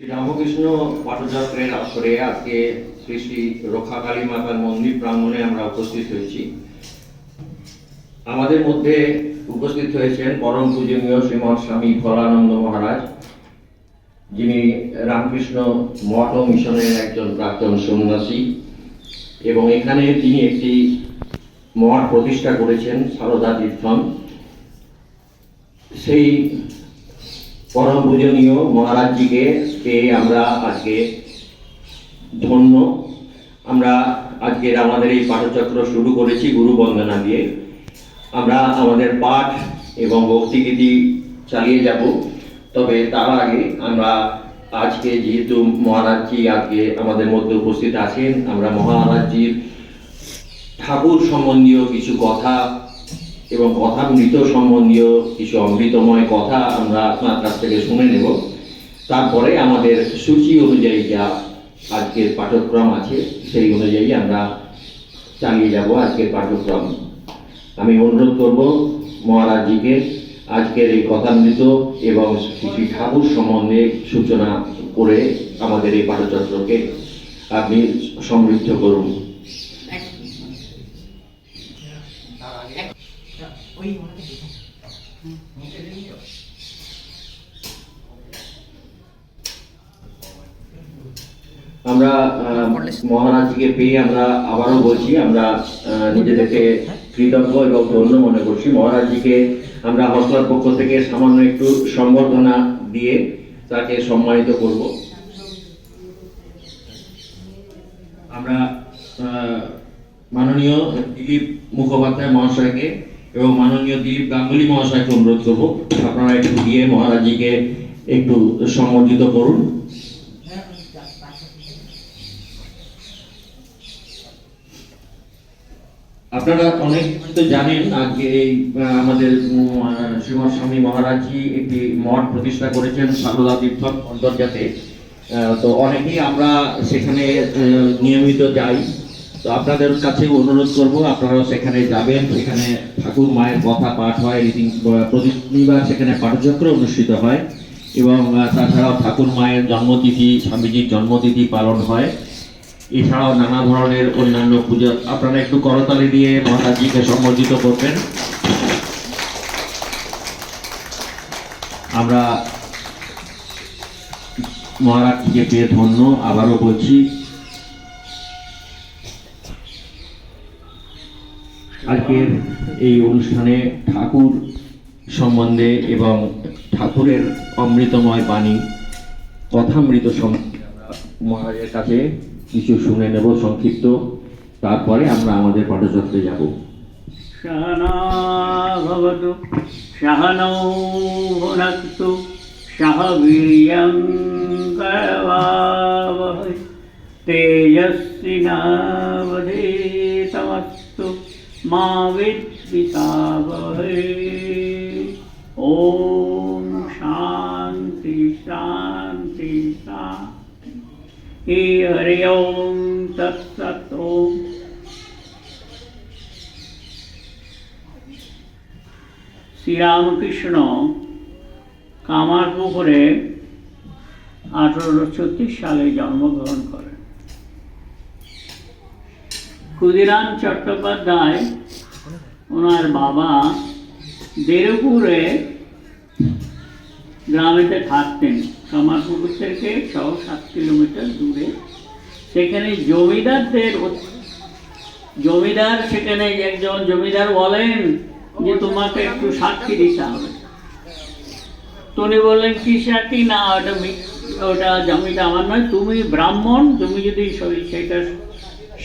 শ্রী রামকৃষ্ণ পাঠযাত্রের আসরে আজকে শ্রী শ্রী রক্ষাকালী মাতার মন্দির প্রাঙ্গণে আমরা উপস্থিত হয়েছি। আমাদের মধ্যে উপস্থিত হয়েছেন পরম পূজনীয় শ্রীমৎ স্বামী ফলানন্দ মহারাজ, যিনি রামকৃষ্ণ মঠ ও মিশনের একজন প্রাক্তন সন্ন্যাসী এবং এখানে তিনি একটি মঠ প্রতিষ্ঠা করেছেন, সারদা তীর্থম সেই পরম পূজনীয় মহারাজজিকে পেয়ে আমরা আজকে ধন্য? আমরা আজকের আমাদের এই পাঠচক্র শুরু করেছি গুরু বন্দনা দিয়ে। আমরা আমাদের পাঠ এবং ভক্তিগীতি চালিয়ে যাব। তবে তার আগে আমরা আজকে যেহেতু মহারাজজি আজকে আমাদের মধ্যে উপস্থিত আছেন, আমরা মহারাজজির ঠাকুর সম্বন্ধীয় কিছু কথা এবং কথামৃত সম্বন্ধীয় কিছু অমৃতময় কথা আমরা আপনার কাছ থেকে শুনে নেব। তারপরে আমাদের সূচি অনুযায়ী যা আজকের পাঠ্যক্রম আছে সেই অনুযায়ী আমরা চালিয়ে যাব আজকের পাঠ্যক্রম আমি অনুরোধ করব মহারাজজিকে আজকের এই কথামৃত এবং কিছু ঠাকুর সম্বন্ধে সূচনা করে আমাদের এই পাঠচক্রকে আপনি সমৃদ্ধ করুন আমরা মহারাজকে পেয়ে আমরা আবারও বলছি, আমরা নিজেদেরকে কৃতজ্ঞ এবং ধন্য মনে করছি। মহারাজজিকে আমরা হসলার পক্ষ থেকে সামান্য একটু সম্বর্ধনা দিয়ে তাকে সম্মানিত করব। আমরা মাননীয় দিলীপ মুখোপাধ্যায় মহাশয়কে এবং মাননীয় দিলীপ গাঙ্গুলি মহাশয়কে অনুরোধ করব। আপনারা একটু দিয়ে মহারাজজিকে একটু সম্বর্ধিত করুন। আপনারা অনেক তো জানেন আজকে এই আমাদের শ্রীমৎ স্বামী মহারাজজি একটি মঠ প্রতিষ্ঠা করেছেন সারদা তীর্থ অন্তর্জাতে। তো অনেকেই আমরা সেখানে নিয়মিত যাই। তো আপনাদের কাছে অনুরোধ করব, আপনারাও সেখানে যাবেন, সেখানে ঠাকুর মায়ের কথা পাঠ হয়, রীতি প্রতিবার সেখানে পাঠচক্র অনুষ্ঠিত হয়। এবং তাছাড়াও ঠাকুর মায়ের জন্মতিথি, স্বামীজির জন্মতিথি পালন হয়। এছাড়াও নানা ধরনের অন্যান্য পুজো। আপনারা একটু করতালি দিয়ে মহারাজজিকে সম্বর্ধিত করবেন। আমরা মহারাজজিকে পেয়ে ধন্য, আবারও বলছি। আজকের এই অনুষ্ঠানে ঠাকুর সম্বন্ধে এবং ঠাকুরের অমৃতময় বাণী, কথামৃত মহারাজের কাছে কিছু শুনে নেব সংক্ষিপ্ত। তারপরে আমরা আমাদের পাঠচক্রে যাব। সহনাভবতু মা বিদ্বিষাবহৈ ॐ शान्ति हरि ओं तत्सत् ओम् শ্রীরামকৃষ্ণ কামারপুকুরে আঠারোশো ছত্রিশ সালে জন্মগ্রহণ করেন ক্ষুদিরাম চট্টোপাধ্যায় ওনার বাবা দেরপুরে গ্রামেতে থাকতেন কামারপুকুর থেকে ছ, সাত কিলোমিটার দূরে। সেখানে জমিদারদের জমিদার সেখানে একজন জমিদার বলেন যে, তোমাকে একটু সাক্ষী দিতে হবে। তো উনি বললেন, কি সাক্ষী? না, ওটা ওটা জমিটা আমার নয়। তুমি ব্রাহ্মণ, তুমি যদি সেটা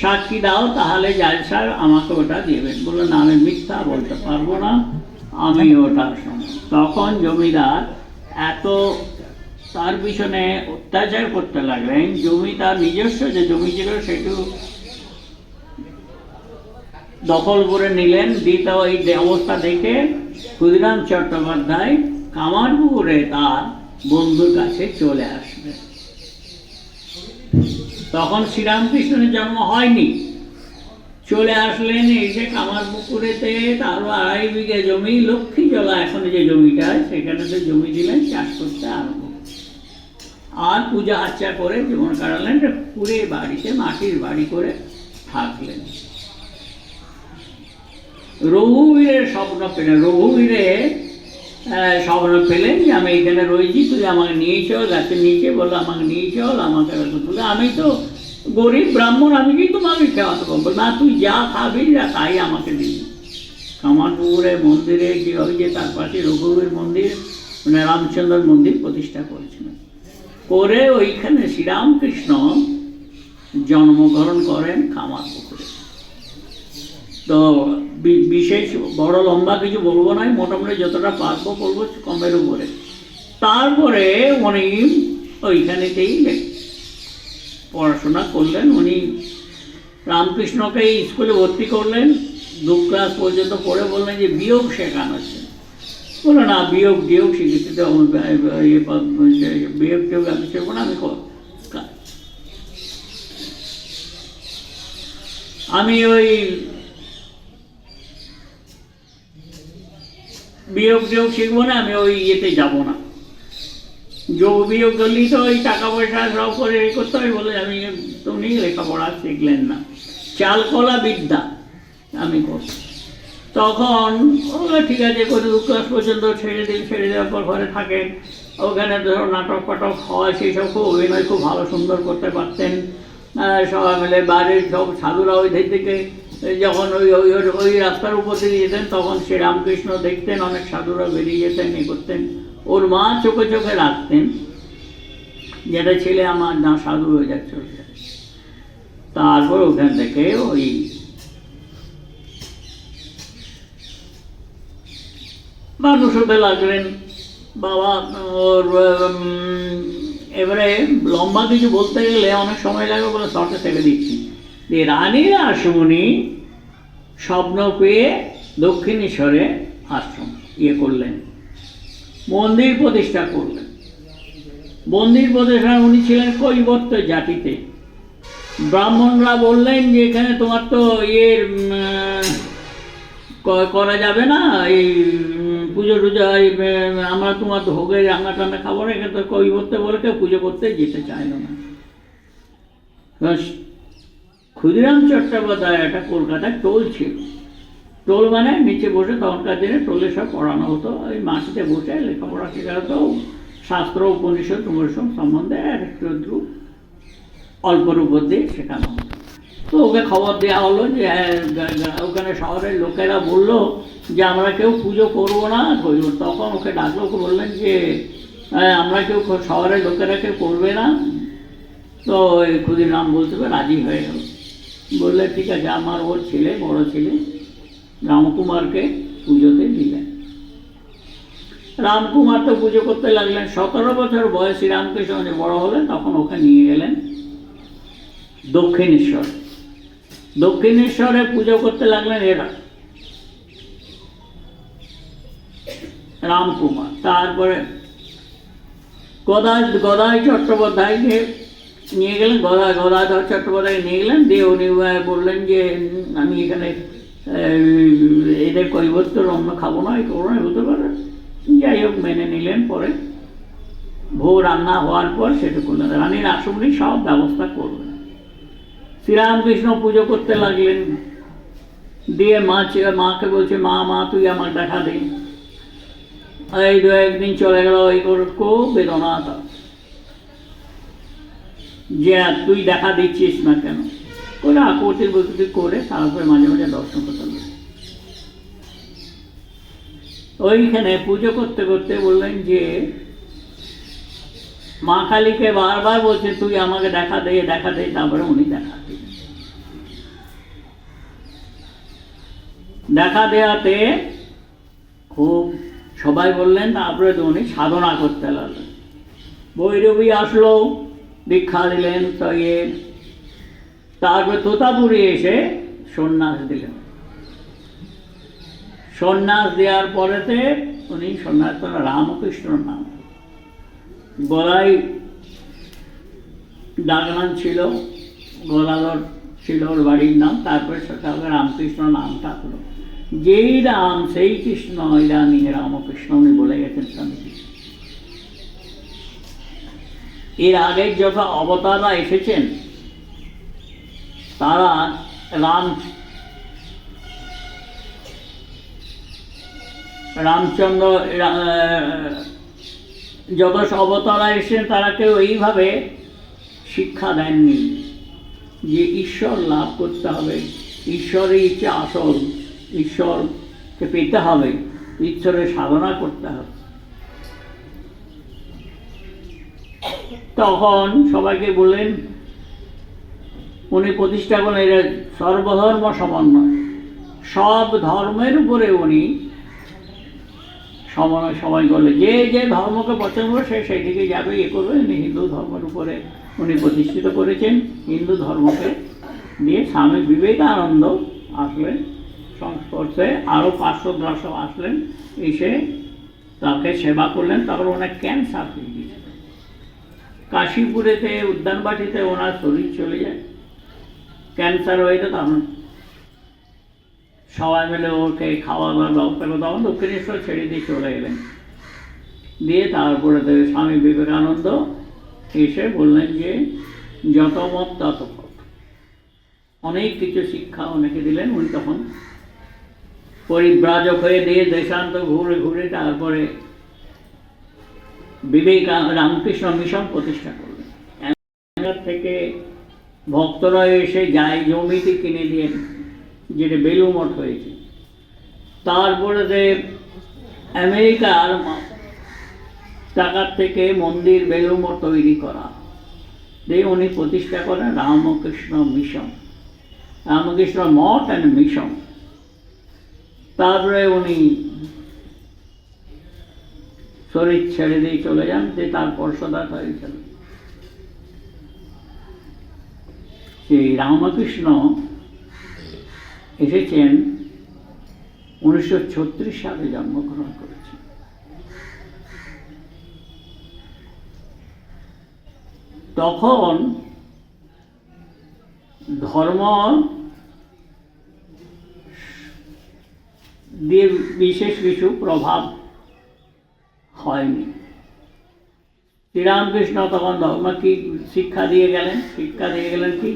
সাক্ষী দাও, তাহলে জাল স্যার আমাকে ওটা দেবেন। বলল, না, আমি মিথ্যা বলতে পারব না। আমি ওটা তখন জমিদার এত তার পিছনে অত্যাচার করতে লাগলেন। জমি তার নিজস্ব, যে জমি ছিল সেটু দখল করে নিলেন। দিতে এই অবস্থা দেখে ক্ষুদিরাম চট্টোপাধ্যায় কামারপুকুরে তার বন্ধুর কাছে চলে আসবে। তখন শ্রীরামকৃষ্ণের জন্ম হয়নি। চলে আসলেন এসে কামারপুকুরেতে তারও আড়াই বিঘে জমি লক্ষ্মী জলা এখন যে জমিটা সেখানে তো জমি দিলেন, চাষ করতে আরম্ভ আর পূজা আর্চা করে জীবন কাটালেন, পুরে বাড়িতে, মাটির বাড়ি করে থাকলেন। রঘুবীরের স্বপ্ন পেলেন। রঘুবীরে স্বপ্ন পেলেন যে আমি এখানে রয়েছি, তুই আমাকে নিয়ে চল গাছের নিচে বলল আমাকে নিয়ে চল, আমাকে তুলে আমি তো গরিব ব্রাহ্মণ, আমি কি তোমাকে খাওয়াতে পারব? না, তুই যা খাবি, যা তাই আমাকে দিবি। কামারপুকুরে মন্দিরে ওই যে তার পাশে রঘুবীর মন্দির মানে রামচন্দ্র মন্দির প্রতিষ্ঠা করেছিলেন। করে ওইখানে শ্রীরামকৃষ্ণ জন্মগ্রহণ করেন কামারপুকুরে। তো বিশেষ বড় লম্বা কিছু বলব না মোটামুটি যতটা পারব বলব কমের উপরে। তারপরে উনি ওইখানেতেই পড়াশোনা করলেন। উনি রামকৃষ্ণকে স্কুলে ভর্তি করলেন। দু ক্লাস পর্যন্ত পড়ে বললেন যে বিয়োগ শেখানো হচ্ছে বলল না বিয়োগ বা- ইয়ে বিয়োগ টিয়োগ আমি শিখব না আমি আমি ওই বিয়োগ টিয়োগ শিখব না আমি ওই ইয়েতে যাব না যোগ বিয়োগ করলেই তো ওই টাকা পয়সা সব করে এ করতে হবে বলে আমি তুমি লেখাপড়া শিখলেন না চালকলা বিদ্যা আমি করছি তখন ঠিক আছে করে দু ক্লাস পর্যন্ত ছেড়ে দিন, ছেড়ে দেওয়ার পর ঘরে থাকেন। ওখানে ধরো নাটক ফাটক হয়, সেই সব খুব অভিনয়, খুব ভালো, সুন্দর করতে পারতেন। সবাই মিলে বাইরের সব সাধুরা ওই থেকে যখন ওই ওই, ওই- ওই রাস্তার উপর দিয়ে যেতেন, তখন শ্রী রামকৃষ্ণ দেখতেন, অনেক সাধুরা বেরিয়ে যেতেন, এ করতেন। ওর মা চোখে চোখে রাখতেন, যেটা ছেলে আমার না সাধু হয়ে যাচ্ছে। তারপর ওখান থেকে ওই মানুষ হতে লাগলেন বাবা, ওর এবারে লম্বা কিছু বলতে গেলে অনেক সময় লাগবে বলে শর্টে থেকে দিচ্ছি। যে রানীর আসমনি স্বপ্ন পেয়ে দক্ষিণেশ্বরে আশ্রম ইয়ে করলেন। মন্দির প্রতিষ্ঠা করলেন। মন্দির প্রতিষ্ঠা, উনি ছিলেন কৈবর্ত জাতিতে। ব্রাহ্মণরা বললেন যে, এখানে তোমার তো ইয়ের করা যাবে না, এই পুজো টুজো আমরা তোমার ভোগে রান্না টান্না খাব না, এখানে তো কই করতে বলে কেউ পুজো করতে যেতে চাইল না। ক্ষুদিরাম চট্টোপাধ্যায় একটা কলকাতায় টোল ছিল। টোল মানে নিচে বসে তখনকার দিনে টোলে সব পড়ানো হতো, ওই মাটিতে বসে লেখাপড়া শেখানো হতো, শাস্ত্র, উপনিষদ উপনিষদ সম্বন্ধে একটু একটু অল্পর উপর দিয়ে শেখানো হতো। তো ওকে খবর দেওয়া হলো যে ওখানে শহরের লোকেরা বলল যে, আমরা কেউ পুজো করব না। তখন ওকে ডাকলো, ওকে বললেন যে আমরা কেউ শহরের লোকেরা কেউ করবে না। তো ক্ষুদিরাম বলতে রাজি হয়ে গেল। বললে, ঠিক আছে, আমার ওর ছেলে, বড় ছেলে, রামকুমারকে পুজোতে দিলেন। রামকুমার তো পুজো করতে লাগলেন। সতেরো বছর বয়সী রামকৃষ্ণ বড় হলেন, তখন ওকে নিয়ে গেলেন দক্ষিণেশ্বর। দক্ষিণেশ্বরে পুজো করতে লাগলেন এরা। রামকুমার, তারপরে গদা গদাই চট্টোপাধ্যায়কে নিয়ে গেলেন, গদা গদাধর চট্টোপাধ্যায় নিয়ে গেলেন। দিয়ে উনি বললেন যে, আমি এখানে এদের কৈবর্তর অন্য খাব না এই করব না বলতে পারে। যাই হোক, মেনে নিলেন পরে। ভোর রান্না হওয়ার পর সেটা করলেন রানীর আসমনি সব ব্যবস্থা করলেন। শ্রীরামকৃষ্ণ পুজো করতে লাগলেন দিয়ে মা মাকে বলছে, মা মা, তুই আমার দেখা দে এই দু একদিন চলে গেল ওই খুব বেদনা। যে তুই দেখা দিচ্ছিস না কেন করে আকর্তি বকতি করে তারপরে মাঝে মাঝে দর্শন করতে লাগলেন। ওইখানে পুজো করতে করতে বললেন যে, মা কালীকে বারবার বলছে, তুই আমাকে দেখা দে দেখা দে, তারপরে উনি দেখা দিলেন দেখা দেওয়াতে খুব সবাই বললেন, তারপরে তো উনি সাধনা করতে লাগলেন। বৈরবী আসলো, দীক্ষা দিলেন তো ইয়ে তারপরে তোতাপুরি এসে সন্ন্যাস দিলেন। সন্ন্যাস দেওয়ার পরেতে উনি সন্ন্যাস করলেন রামকৃষ্ণর নাম। গলায় ডাকনাম ছিল, গলাধর ছিল ওর বাড়ির নাম, তারপরে সকালে রামকৃষ্ণ নামটা হলো যেই রাম সেই কৃষ্ণ ইরানি রামকৃষ্ণ উনি বলে গেছেন স্বামীজি। এর আগের যত অবতাররা এসেছেন, তারা রাম রামচন্দ্র যত অবতারা এসেছেন, তারা কেউ এইভাবে শিক্ষা দেননি যে ঈশ্বর লাভ করতে হবে ঈশ্বরের ইচ্ছা আসল। ঈশ্বরকে পেতে হবে, ঈশ্বরের সাধনা করতে হবে। তখন সবাইকে বললেন, উনি প্রতিষ্ঠা করলেন, এরা সর্বধর্ম সমন্বয়। সব ধর্মের উপরে উনি সমন্বয় সময় করলে যে যে ধর্মকে পছন্দ করে সে সেই দিকে যাবে ইয়ে করবে। উনি হিন্দু ধর্মের উপরে উনি প্রতিষ্ঠিত করেছেন, হিন্দু ধর্মকে দিয়ে স্বামী বিবেকানন্দ আসলেন। সংস্পর্শে আরও পাঁচশো দশক আসলেন, এসে তাকে সেবা করলেন, তারপর ওনার ক্যান্সার হয়ে গিয়েছিল কাশীপুরেতে, উদ্যানবাটিতে ওনার শরীর চলে যায়। ক্যান্সার হয়ে তো তখন সবাই মিলে ওকে খাওয়া ব্যবস্থা করে তখন দক্ষিণেশ্বর ছেড়ে দিয়ে চলে এলেন দিয়ে তারপরে স্বামী বিবেকানন্দ এসে বললেন যে, যত মত তত অনেক কিছু শিক্ষা অনেকে দিলেন। উনি তখন পরিব্রাজক হয়ে দিয়ে দেশান্ত ঘুরে ঘুরে তারপরে বিবেকা রামকৃষ্ণ মিশন প্রতিষ্ঠা করলেন। থেকে ভক্তরা এসে যায় জমিটি কিনে দিয়ে যেটা বেলুমঠ হয়েছে। তারপরে যে আমেরিকার টাকার থেকে মন্দির বেলুমঠ তৈরি করা। দিয়ে উনি প্রতিষ্ঠা করেন Ramakrishna Mission. Ramakrishna Math and Mission তারপরে উনি শরীর ছেড়ে দিয়ে চলে যান, যে তার পর্ষদাত হয়েছিল। সেই রামকৃষ্ণ এসেছেন উনিশশো ছত্রিশ সালে জন্মগ্রহণ করেছেন। তখন ধর্ম দিয়ে বিশেষ কিছু প্রভাব হয়নি। শ্রীরামকৃষ্ণ তখন ধর্ম কি, শিক্ষা দিয়ে গেলেন? শিক্ষা দিয়ে গেলেন কি?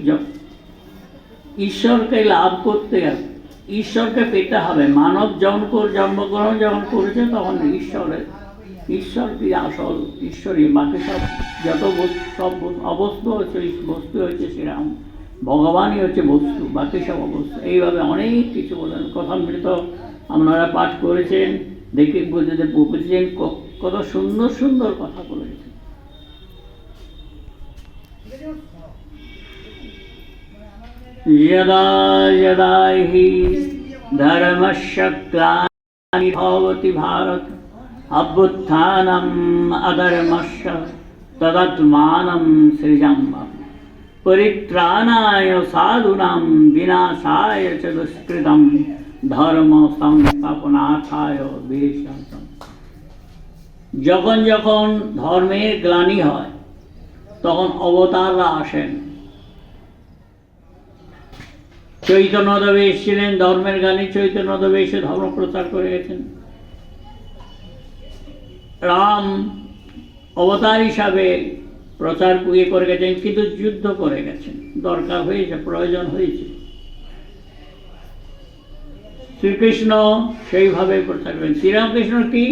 ঈশ্বরকে লাভ করতে হবে ঈশ্বরকে পেতে হবে। মানব জন্ম জন্মগ্রহণ যখন করেছে, তখন ঈশ্বরের, ঈশ্বর কি আসল ঈশ্বরই? বাকি সব যত সব অবস্তু হচ্ছে বস্তু হচ্ছে শ্রীরাম। ভগবানই হচ্ছে বস্তু, বাকি সব অবস্তু এইভাবে অনেক কিছু বলেন। কথামৃত আপনারা পাঠ করেছেন দেখে বুঝতে বুঝেছেন ক- কত সুন্দর সুন্দর কথা বলেছেন यदा यदा हि धर्मस्य ग्लानिर्भवति भारत अभ्युत्थानम् अधर्मस्य तदात्मानं सृजाम्यहम् परित्राणाय साधूनां विनाशाय च दुष्कृतं ধর্ম সংস্থাপনাথায় বেশান্তম যখন যখন ধর্মের গ্লানি হয়, তখন অবতাররা আসেন। চৈতন্যদেবে এসেছিলেন, ধর্মের গানে চৈতন্যদেবে এসে ধর্ম প্রচার করে গেছেন। রাম অবতার হিসাবে প্রচার ইয়ে করে গেছেন, কিন্তু যুদ্ধ করে গেছেন। দরকার হয়েছে, প্রয়োজন হয়েছে। শ্রীকৃষ্ণ সেইভাবে করেন শ্রীরামকৃষ্ণ কি?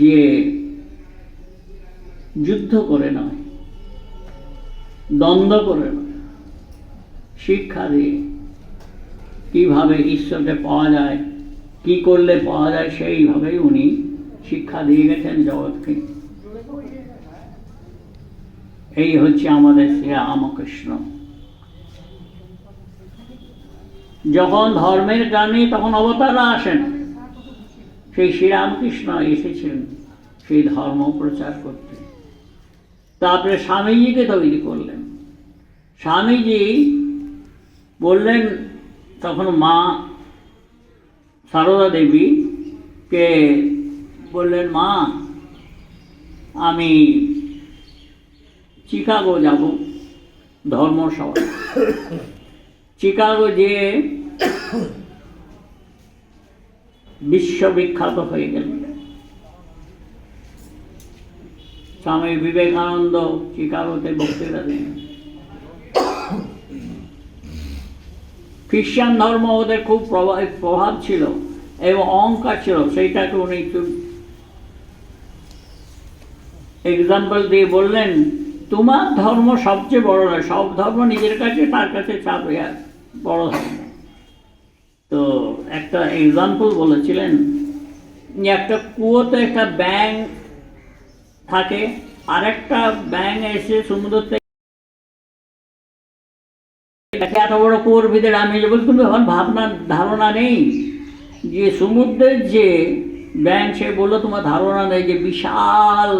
যে যুদ্ধ করে নয়, দ্বন্দ্ব করে নয়, শিক্ষা দিয়ে কীভাবে ঈশ্বরকে পাওয়া যায়, কি করলে পাওয়া যায়, সেইভাবেই উনি শিক্ষা দিয়ে গেছেন জগৎকে। এই হচ্ছে আমাদের শ্রী রামকৃষ্ণ। যখন ধর্মের গানে তখন অবতাররা আসেন। সেই শ্রীরামকৃষ্ণ এসেছিলেন, সেই ধর্ম প্রচার করতে। তারপরে স্বামীজিকে তৈরি করলেন। স্বামীজি বললেন, তখন মা সারদা দেবীকে বললেন, মা, আমি চিকাগো যাব ধর্মসভা চিকাগো যে বিশ্ববিখ্যাত হয়ে গেল। স্বামী বিবেকানন্দ চিকাগোতে বক্তৃতা দেন খ্রিস্টান ধর্ম ওদের খুব প্রভাব প্রভাব ছিল এবং অহংকার ছিল, সেইটাকে উনি একটু এক্সাম্পল দিয়ে বললেন তোমার ধর্ম সবচেয়ে বড় নয়, সব ধর্ম নিজের কাছে, তার কাছে চাপ বড় ধর্ম। তো একটা এক্সাম্পল বলেছিলেন যে একটা কুয়োতে একটা ব্যাং থাকে আর একটা এসে সমুদ্র থেকে এত বড় কুয়োর ভিতরে আমি যে বলছি তুমি এখন ভাবনা, ধারণা নেই যে সমুদ্রের যে ব্যাং সে বলল তোমার ধারণা নেই যে বিশাল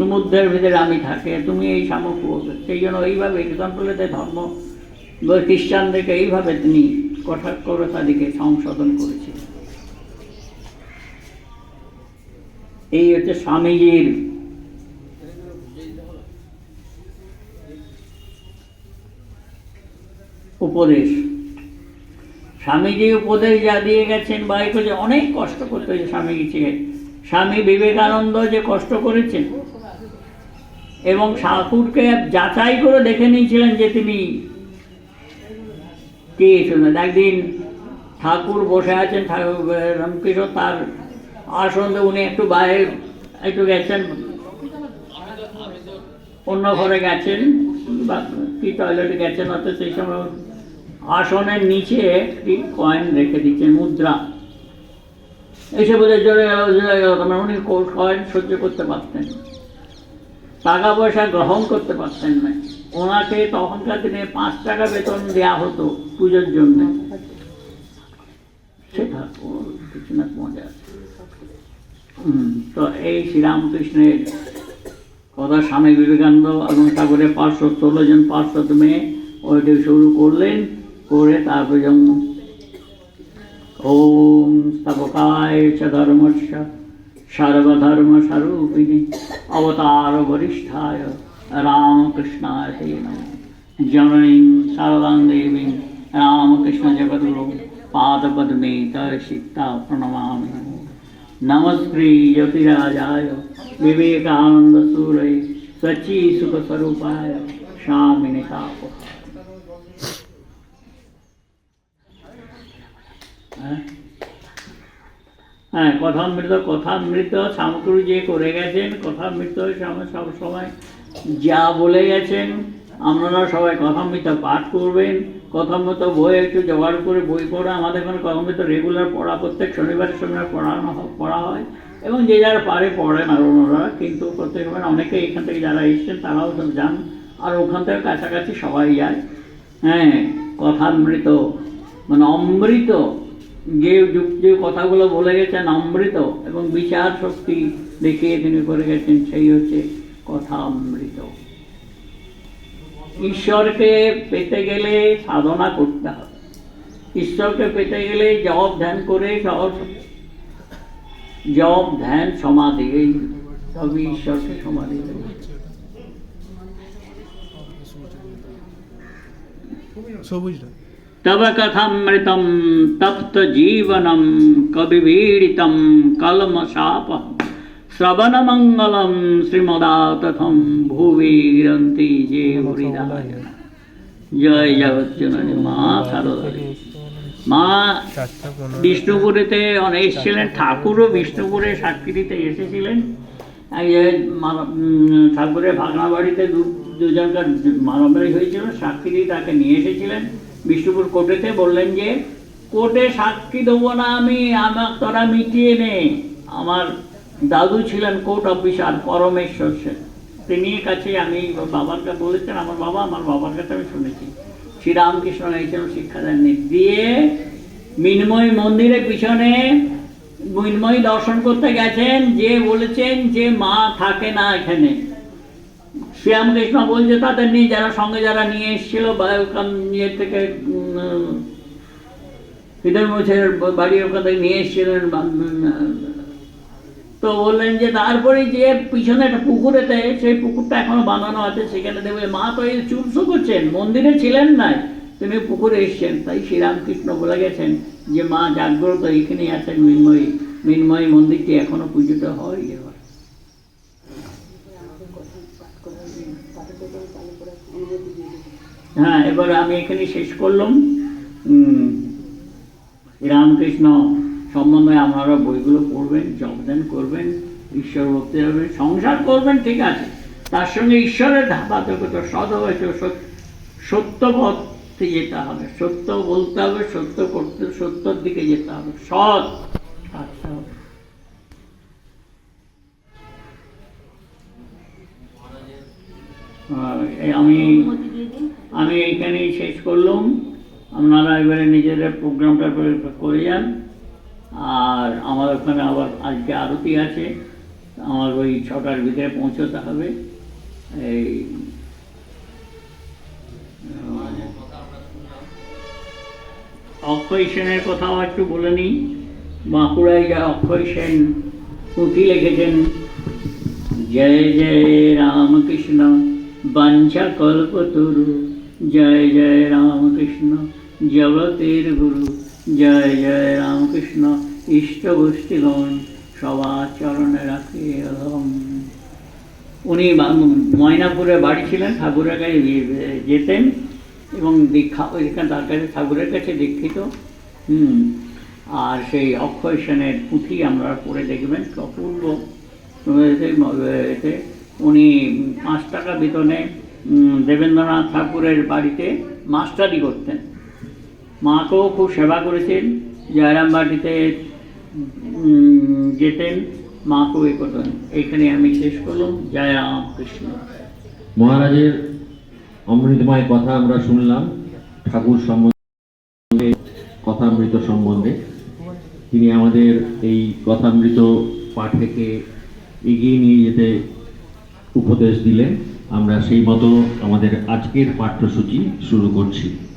সমুদ্রের ভিতরে আমি থাকে, তুমি এই সামর্থ্য সেই জন্য এইভাবে এক্সাম্পলে ধর্ম খ্রিস্টানদেরকে এইভাবে তিনি কঠাক্ষরতা দিকে সংশোধন করেছেন। এই হচ্ছে স্বামীজির উপদেশ। স্বামীজি উপদেশ যা দিয়ে গেছেন বা এই করছে অনেক কষ্ট করতে হয়েছে স্বামীজি স্বামী বিবেকানন্দ যে কষ্ট করেছেন এবং ঠাকুরকে যাচাই করে দেখে নিয়েছিলেন যে তিনি কে শুনেন একদিন ঠাকুর বসে আছেন, ঠাকুর রামকৃষ্ণ তার আসন উনি একটু বাইরে একটু গেছেন। অন্য ঘরে গেছেন বা কি টয়লেটে গেছেন, অর্থাৎ সেই সময় আসনের নিচে একটি কয়েন রেখে দিচ্ছেন, মুদ্রা। এসে গেল জোরে উনি কয়েন সহ্য করতে পারতেন। টাকা পয়সা গ্রহণ করতে পারতেন না। ওনাকে তখনকার দিনে পাঁচ টাকা বেতন দেওয়া হতো পুজোর জন্য। সেটা ওর কিছু না মজা। তো এই শ্রীরামকৃষ্ণের কথা স্বামী বিবেকানন্দ এবং ঠাকুরের পাঁচশো ষোলো জন পাঁচশো মেয়ে ওইটা শুরু করলেন, করে তারপর যেমন ওম স্তবকায় চ ধর্মস্য सर्वधर्मस्वरूपिणि अवतारवरिष्ठाय रामकृष्णाय जननी जननीं रामकृष्ण रामकृष्णजगद्गुरुं पादपद्मे दर्शिता प्रणमामि। नमस्क्रियतिराजाय विवेकानन्दसूरये सचीसुखस्वरूपाय शामिनिताप। Huh? হ্যাঁ কথামৃত কথামৃত সামগ্রী যে করে গেছেন কথামৃত সব সময় যা বলে গেছেন, আপনারা সবাই কথামৃত পাঠ করবেন। কথামৃত বই একটু জোগাড় করে বই পড়া। আমাদের এখানে কথামৃত রেগুলার পড়া, প্রত্যেক শনিবার শনিবার পড়ানো পড়া হয়। এবং যে যারা পারে পড়েন আর ওনারা কিন্তু প্রত্যেকবার অনেকে এখান থেকে যারা এসছেন, তারাও যান। আর ওখান থেকে কাছাকাছি সবাই যায়। হ্যাঁ কথামৃত মানে অমৃত। যে যুগ- যে কথাগুলো বলে গেছেন অমৃত এবং বিচার শক্তি দেখিয়ে তিনি করে গেছেন সেই হচ্ছে কথা অমৃত। ঈশ্বরকে পেতে গেলে সাধনা করতে হবে। ঈশ্বরকে পেতে গেলে জব ধ্যান করে সব জব ধ্যান, সমাধি, এই সবই ঈশ্বরকে সমাধি দেবে। সবুজটা तव कथमृतं तप्तजीवनं कविवीडितं कल्मशापं श्रवणमङ्गलं श्रीमदातथं भुवि गिरन्ति जे हृदाय জয় জগজ্জননী মা সারদা মা চারটা পনেরো বিষ্ণুপুরেতে অনেক এসেছিলেন ঠাকুরও বিষ্ণুপুরে সাক্ষী দিতে এসেছিলেন এই যে মারা- উম, ঠাকুরের ভাগনা বাড়িতে দু- দুজনকার মারামারি হয়েছিল সাক্ষী দিয়ে তাকে নিয়ে এসেছিলেন বিষ্ণুপুর কোর্টেতে বললেন যে, কোর্টে সাক্ষী দেবো না আমি আমার তোরা মিটিয়ে নে। আমার দাদু ছিলেন কোর্ট অফিসার, পরমেশ্বর সেন। তিনি কাছে আমি বাবার কাছে বলেছেন, আমার বাবা, আমার বাবার কাছে আমি শুনেছি। শ্রীরামকৃষ্ণ এইসব শিক্ষা দেননি। দিয়ে মিনময় মন্দিরের পিছনে মিনময় দর্শন করতে গেছেন, যে বলেছেন যে মা থাকে না এখানে। শ্রীরামকৃষ্ণ বলছে তাদের নিয়ে যারা সঙ্গে যারা নিয়ে এসেছিল ইয়ে থেকে হৃদয় মুছের বাড়ির ওখান থেকে নিয়ে এসেছিলেন তো বললেন যে, তারপরে যে পিছনে একটা পুকুরেতে, সেই পুকুরটা এখনও বাঁধানো আছে, সেখানে দেবে মা তো এই চুপসো করছেন মন্দিরে ছিলেন নাই তিনি পুকুরে এসছেন, তাই শ্রীরামকৃষ্ণ বলে গেছেন যে, মা জাগ্রত এখানেই আছেন, মৃন্ময়ী মৃন্ময়ী মন্দিরটি এখনও পুজোটা হয়। হ্যাঁ এবার আমি এখানে শেষ করলাম। রামকৃষ্ণ সম্বন্ধে আপনারা বইগুলো পড়বেন, যোগদান করবেন, ঈশ্বর ভক্তি হবে, সংসার করবেন, ঠিক আছে। তার সঙ্গে ঈশ্বরের ধাপাতকতা সদ হয়তো সত্য পথে যেতে হবে, সত্য বলতে হবে, সত্য করতে, সত্যর দিকে যেতে হবে, সৎ। আমি আমি এইখানেই শেষ করলাম। আপনারা এবারে নিজেদের প্রোগ্রামটা করে- যান। আর আমার ওখানে আবার আজকে আরতি আছে। আমার ওই ছটার ভিতরে পৌঁছতে হবে। এই, অক্ষয় সেনের কথাও একটু বলে নিই। বাঁকুড়ায় যা অক্ষয় সেন পুঁথি লিখেছেন, জয় জয় রামকৃষ্ণ। বাঞ্ছা কল্পতরু। জয় জয় রামকৃষ্ণ। জগতের গুরু। জয় জয় রামকৃষ্ণ। ইষ্ট গোষ্ঠীগণ সবার চরণে রাখে। উনি ময়নাপুরে বাড়ি ছিলেন, ঠাকুরের কাছে যেতেন এবং দীক্ষা এখানে তার কাছে ঠাকুরের কাছে দীক্ষিত। হুম। আর সেই অক্ষয় সেনের পুঁথি আমরা পড়ে দেখবেন, অপূর্ব। এতে উনি পাঁচ টাকা বেতনে দেবেন্দ্রনাথ ঠাকুরের বাড়িতে মাস্টারি করতেন। মাকেও খুব সেবা করেছেন, জয়রাম বাটিতে যেতেন, মাকেও এ করতেন। এইখানে আমি শেষ করলাম। জয়রাম কৃষ্ণ মহারাজের অমৃতময় কথা আমরা শুনলাম, ঠাকুর সম্বন্ধে, কথামৃত সম্বন্ধে। তিনি আমাদের এই কথামৃত পাঠেকে এগিয়ে নিয়ে যেতে উপদেশ দিলেন আমরা সেই মতো আমাদের আজকের পাঠ্যসূচি শুরু করছি।